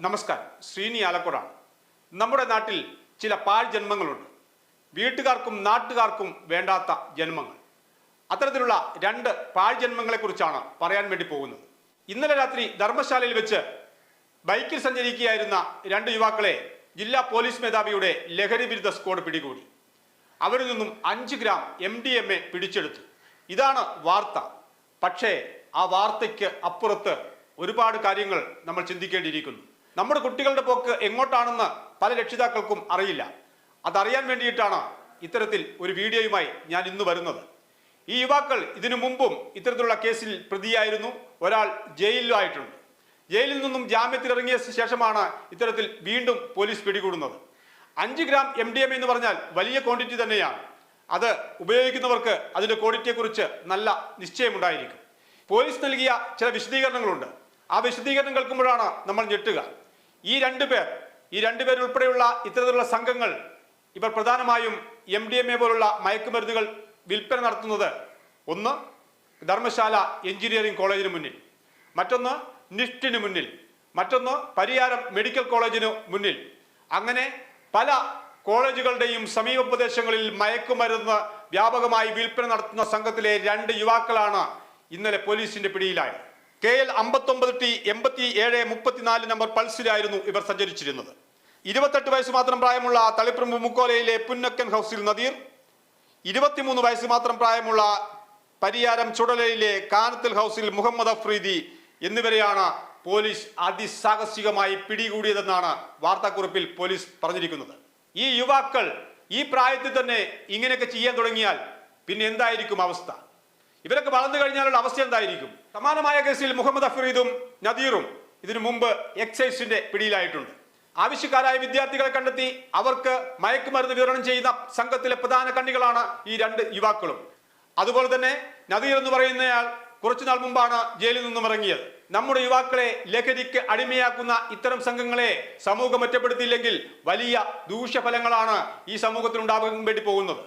നമസ്കാരം. ശ്രീനി ആലക്കോടാണ്. നമ്മുടെ നാട്ടിൽ ചില പാൽ ജന്മങ്ങളുണ്ട്. വീട്ടുകാർക്കും നാട്ടുകാർക്കും വേണ്ടാത്ത ജന്മങ്ങൾ. അത്തരത്തിലുള്ള രണ്ട് പാൽ ജന്മങ്ങളെക്കുറിച്ചാണ് പറയാൻ വേണ്ടി പോകുന്നത്. ഇന്നലെ രാത്രി ധർമ്മശാലയിൽ വെച്ച് ബൈക്കിൽ സഞ്ചരിക്കുകയായിരുന്ന രണ്ട് യുവാക്കളെ ജില്ലാ പോലീസ് മേധാവിയുടെ ലഹരി വിരുദ്ധ സ്ക്വാഡ് പിടികൂടി. അവരിൽ നിന്നും അഞ്ച് gram M D M A പിടിച്ചെടുത്തു. ഇതാണ് വാർത്ത. പക്ഷേ ആ വാർത്തയ്ക്ക് അപ്പുറത്ത് ഒരുപാട് കാര്യങ്ങൾ നമ്മൾ ചിന്തിക്കേണ്ടിയിരിക്കുന്നു. നമ്മുടെ കുട്ടികളുടെ പോക്ക് എങ്ങോട്ടാണെന്ന് പല രക്ഷിതാക്കൾക്കും അറിയില്ല. അതറിയാൻ വേണ്ടിയിട്ടാണ് ഇത്തരത്തിൽ ഒരു വീഡിയോയുമായി ഞാൻ ഇന്ന് വരുന്നത്. ഈ യുവാക്കൾ ഇതിനു മുമ്പും ഇത്തരത്തിലുള്ള കേസിൽ പ്രതിയായിരുന്നു. ഒരാൾ ജയിലിലായിട്ടുണ്ട് ജയിലിൽ നിന്നും ജാമ്യത്തിൽ ഇറങ്ങിയ ശേഷമാണ് ഇത്തരത്തിൽ വീണ്ടും പോലീസ് പിടികൂടുന്നത്. അഞ്ച് ഗ്രാം എം ഡി എം എന്ന് പറഞ്ഞാൽ വലിയ ക്വാണ്ടിറ്റി തന്നെയാണ്. അത് ഉപയോഗിക്കുന്നവർക്ക് അതിന്റെ ക്വാണ്ടിറ്റിയെക്കുറിച്ച് നല്ല നിശ്ചയമുണ്ടായിരിക്കും. പോലീസ് നൽകിയ ചില വിശദീകരണങ്ങളുണ്ട്. ആ വിശദീകരണം കേൾക്കുമ്പോഴാണ് നമ്മൾ ഞെട്ടുക. ഈ രണ്ടു പേർ ഈ രണ്ടുപേർ ഉൾപ്പെടെയുള്ള ഇത്തരത്തിലുള്ള സംഘങ്ങൾ ഇവർ പ്രധാനമായും എം ഡി എം എ പോലുള്ള മയക്കുമരുന്നുകൾ വിൽപ്പന നടത്തുന്നത്. ഒന്ന് ധർമ്മശാല എഞ്ചിനീയറിംഗ് കോളേജിന് മുന്നിൽ. മറ്റൊന്ന് നിഫ്റ്റിന് മുന്നിൽ. മറ്റൊന്ന് പരിയാരം മെഡിക്കൽ കോളേജിന് മുന്നിൽ. അങ്ങനെ പല കോളേജുകളുടെയും സമീപ പ്രദേശങ്ങളിൽ മയക്കുമരുന്ന് വ്യാപകമായി വിൽപ്പന നടത്തുന്ന സംഘത്തിലെ രണ്ട് യുവാക്കളാണ് ഇന്നലെ പോലീസിന്റെ പിടിയിലായത്. കെ എൽ അമ്പത്തൊമ്പത് ടി എൺപത്തി ഏഴ് മുപ്പത്തിനാല് നമ്പർ പൾസിലായിരുന്നു ഇവർ സഞ്ചരിച്ചിരുന്നത്. ഇരുപത്തെട്ട് വയസ്സ് മാത്രം പ്രായമുള്ള തളിപ്രമ്പ് മുക്കോലയിലെ പുന്നക്കൻ ഹൗസിൽ നദീർ ഇരുപത്തിമൂന്ന് വയസ്സ് മാത്രം പ്രായമുള്ള പരിയാരം ചുടലയിലെ കാനത്തിൽ ഹൗസിൽ മുഹമ്മദ് അഫ്രീദി എന്നിവരെയാണ് പോലീസ് അതിസാഹസികമായി പിടികൂടിയതെന്നാണ് വാർത്താക്കുറിപ്പിൽ പോലീസ് പറഞ്ഞിരിക്കുന്നത്. ഈ യുവാക്കൾ ഈ പ്രായത്തിൽ തന്നെ ഇങ്ങനെയൊക്കെ ചെയ്യാൻ തുടങ്ങിയാൽ പിന്നെ എന്തായിരിക്കും അവസ്ഥ? ഇവരൊക്കെ വളർന്നു കഴിഞ്ഞാലുള്ള അവസ്ഥ എന്തായിരിക്കും? സമാനമായ കേസിൽ മുഹമ്മദ് അഫ്രീദും നദീറും ഇതിനു മുമ്പ് എക്സൈസിന്റെ പിടിയിലായിട്ടുണ്ട്. ആവശ്യക്കാരായ വിദ്യാർത്ഥികളെ കണ്ടെത്തി അവർക്ക് മയക്കുമരുന്ന് വിതരണം ചെയ്യുന്ന സംഘത്തിലെ പ്രധാന കണ്ണികളാണ് ഈ രണ്ട് യുവാക്കളും. അതുപോലെ തന്നെ നദീർ എന്ന് പറയുന്നയാൾ കുറച്ചുനാൾ മുമ്പാണ് ജയിലിൽ നിന്നും ഇറങ്ങിയത്. നമ്മുടെ യുവാക്കളെ ലഹരിക്ക് അടിമയാക്കുന്ന ഇത്തരം സംഘങ്ങളെ സമൂഹം ഒറ്റപ്പെടുത്തിയില്ലെങ്കിൽ വലിയ ദൂഷ്യഫലങ്ങളാണ് ഈ സമൂഹത്തിൽ ഉണ്ടാകാൻ വേണ്ടി പോകുന്നത്.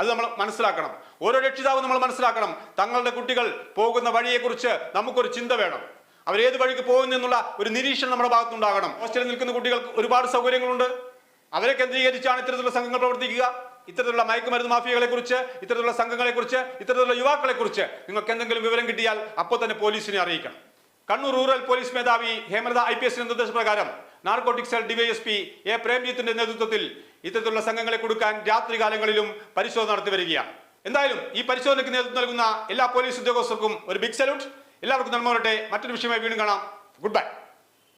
അത് നമ്മൾ മനസ്സിലാക്കണം. ഓരോ രക്ഷിതാവും നമ്മൾ മനസ്സിലാക്കണം. തങ്ങളുടെ കുട്ടികൾ പോകുന്ന വഴിയെക്കുറിച്ച് നമുക്കൊരു ചിന്ത വേണം. അവരേത് വഴിക്ക് പോകുന്നു എന്നുള്ള ഒരു നിരീക്ഷണം നമ്മുടെ ഭാഗത്തുണ്ടാകണം. ഹോസ്റ്റലിൽ നിൽക്കുന്ന കുട്ടികൾക്ക് ഒരുപാട് സൗകര്യങ്ങളുണ്ട്. അവരെ കേന്ദ്രീകരിച്ചാണ് ഇത്തരത്തിലുള്ള സംഘങ്ങൾ പ്രവർത്തിക്കുക. ഇത്തരത്തിലുള്ള മയക്കുമരുന്ന് മാഫിയകളെ കുറിച്ച് ഇത്തരത്തിലുള്ള സംഘങ്ങളെ കുറിച്ച് ഇത്തരത്തിലുള്ള യുവാക്കളെ കുറിച്ച് നിങ്ങൾക്ക് എന്തെങ്കിലും വിവരം കിട്ടിയാൽ അപ്പോൾ തന്നെ പോലീസിനെ അറിയിക്കണം. കണ്ണൂർ റൂറൽ പോലീസ് മേധാവി ഹേമലത ഐ പി എസിന്റെ നിർദ്ദേശപ്രകാരം നാർക്കോട്ടിക് സെൽ ഡിവൈഎസ്പി എ പ്രേംജിത്തിന്റെ നേതൃത്വത്തിൽ ഇത്തരത്തിലുള്ള സംഘങ്ങളെ കൊടുക്കാൻ രാത്രികാലങ്ങളിലും പരിശോധന നടത്തി വരികയാണ്. എന്തായാലും ഈ പരിശോധനയ്ക്ക് നേതൃത്വം നൽകുന്ന എല്ലാ പോലീസ് ഉദ്യോഗസ്ഥർക്കും ഒരു ബിഗ് സല്യൂട്ട് എല്ലാവർക്കും നന്മ മറ്റൊരു വിഷയമായി വീണ്ടും കാണാം. Good bye